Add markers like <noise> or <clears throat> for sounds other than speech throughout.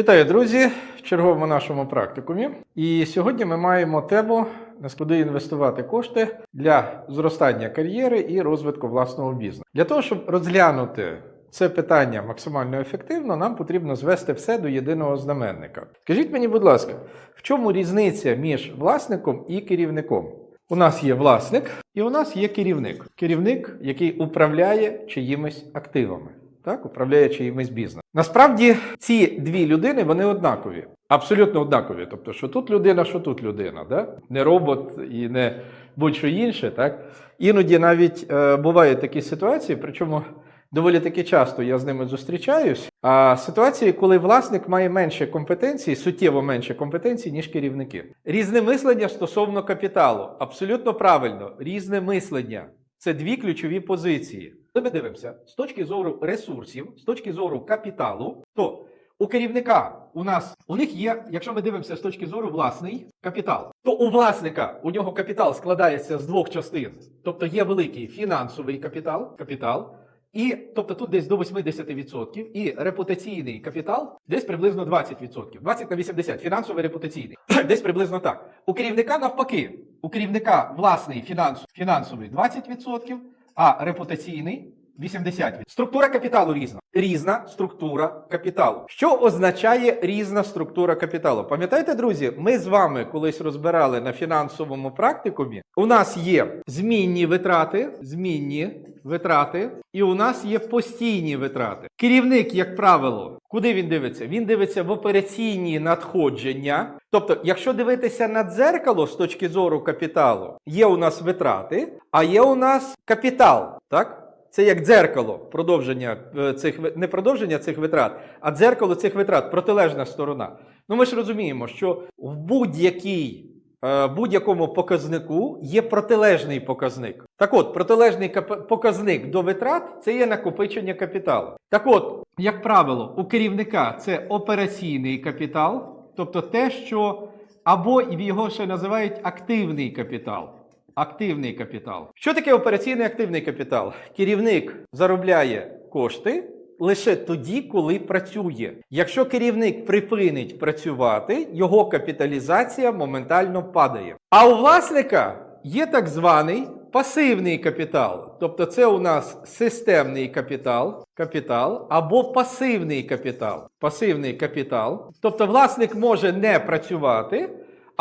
Вітаю, друзі! В черговому нашому практикумі. І сьогодні ми маємо тему куди інвестувати кошти для зростання кар'єри і розвитку власного бізнесу. Для того, щоб розглянути це питання максимально ефективно, нам потрібно звести все до єдиного знаменника. Скажіть мені, будь ласка, в чому різниця між власником і керівником? У нас є власник і у нас є керівник. Керівник, який управляє чиїмись активами так, управляє чиїмось бізнесом. Насправді ці дві людини вони однакові, абсолютно однакові. Тобто, що тут людина, що тут людина, да? не робот і не будь-що інше. Так? Іноді навіть е, бувають такі ситуації, причому доволі таки часто я з ними зустрічаюсь. А ситуації, коли власник має менше компетенцій, суттєво менше компетенцій, ніж керівники. Різне мислення стосовно капіталу. Абсолютно правильно, різне мислення. Це дві ключові позиції. Ми дивимося з точки зору ресурсів, з точки зору капіталу, то у керівника у нас у них є, якщо ми дивимося з точки зору власний капітал, то у власника у нього капітал складається з двох частин. Тобто є великий фінансовий капітал, капітал, і тобто тут десь до 80%, і репутаційний капітал десь приблизно 20%. 20 на 80, фінансовий репутаційний. <clears throat> Десь приблизно так. У керівника навпаки, у керівника власний фінанс, фінансовий 20%, а репутаційний 80%. Структура капіталу різна. Різна структура капіталу. Що означає різна структура капіталу? Пам'ятаєте, друзі, ми з вами колись розбирали на фінансовому практикумі. У нас є змінні витрати, змінні витрати, і у нас є постійні витрати. Керівник, як правило, куди він дивиться? Він дивиться в операційні надходження. Тобто, якщо дивитися на дзеркало з точки зору капіталу, є у нас витрати, а є у нас капітал. Так? Це як дзеркало продовження е, цих не продовження цих витрат, а дзеркало цих витрат, протилежна сторона. Ну ми ж розуміємо, що в будь-якій е, будь-якому показнику є протилежний показник. Так от, протилежний показник до витрат це є накопичення капіталу. Так от, як правило, у керівника це операційний капітал, тобто те, що або його ще називають активний капітал. Активний капітал. Що таке операційний активний капітал? Керівник заробляє кошти лише тоді, коли працює. Якщо керівник припинить працювати, його капіталізація моментально падає. А у власника є так званий пасивний капітал. Тобто це у нас системний капітал, капітал або пасивний капітал. Пасивний капітал. Тобто власник може не працювати,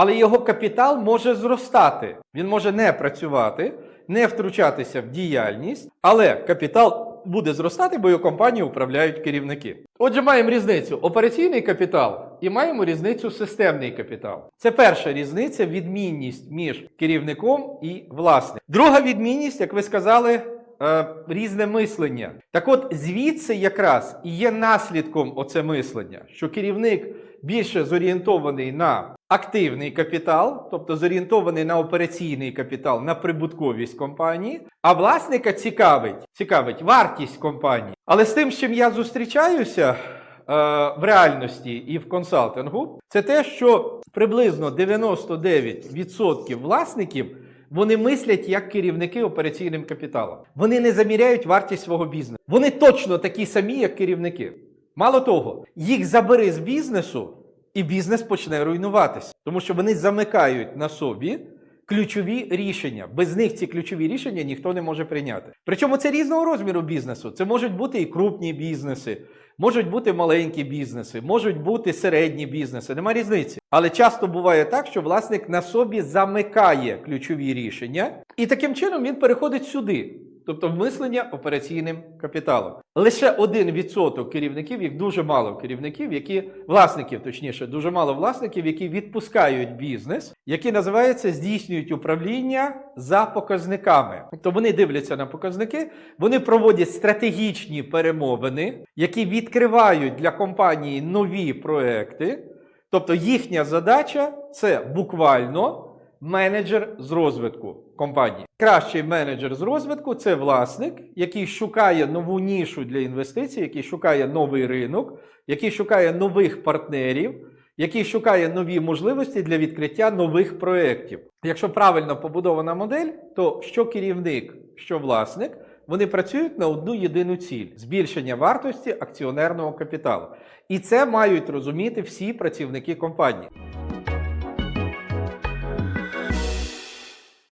але його капітал може зростати. Він може не працювати, не втручатися в діяльність, але капітал буде зростати, бо його компанію управляють керівники. Отже, маємо різницю операційний капітал і маємо різницю системний капітал. Це перша різниця, відмінність між керівником і власником. Друга відмінність, як ви сказали, е, різне мислення. Так от звідси якраз і є наслідком оце мислення, що керівник більше зорієнтований на активний капітал, тобто зорієнтований на операційний капітал, на прибутковість компанії, а власника цікавить, цікавить вартість компанії. Але з тим, з чим я зустрічаюся е, в реальності і в консалтингу, це те, що приблизно 99% власників. Вони мислять як керівники операційним капіталом. Вони не заміряють вартість свого бізнесу. Вони точно такі самі, як керівники. Мало того, їх забери з бізнесу, і бізнес почне руйнуватися, тому що вони замикають на собі ключові рішення. Без них ці ключові рішення ніхто не може прийняти. Причому це різного розміру бізнесу. Це можуть бути і крупні бізнеси, можуть бути маленькі бізнеси, можуть бути середні бізнеси. Нема різниці. Але часто буває так, що власник на собі замикає ключові рішення, і таким чином він переходить сюди. Тобто мислення операційним капіталом. Лише 1% керівників, їх дуже мало керівників, які власників, точніше, дуже мало власників, які відпускають бізнес, які називається здійснюють управління за показниками. Тобто вони дивляться на показники, вони проводять стратегічні перемовини, які відкривають для компанії нові проекти. Тобто їхня задача це буквально менеджер з розвитку компанії. Кращий менеджер з розвитку це власник, який шукає нову нішу для інвестицій, який шукає новий ринок, який шукає нових партнерів, який шукає нові можливості для відкриття нових проєктів. Якщо правильно побудована модель, то що керівник, що власник вони працюють на одну єдину ціль збільшення вартості акціонерного капіталу. І це мають розуміти всі працівники компанії.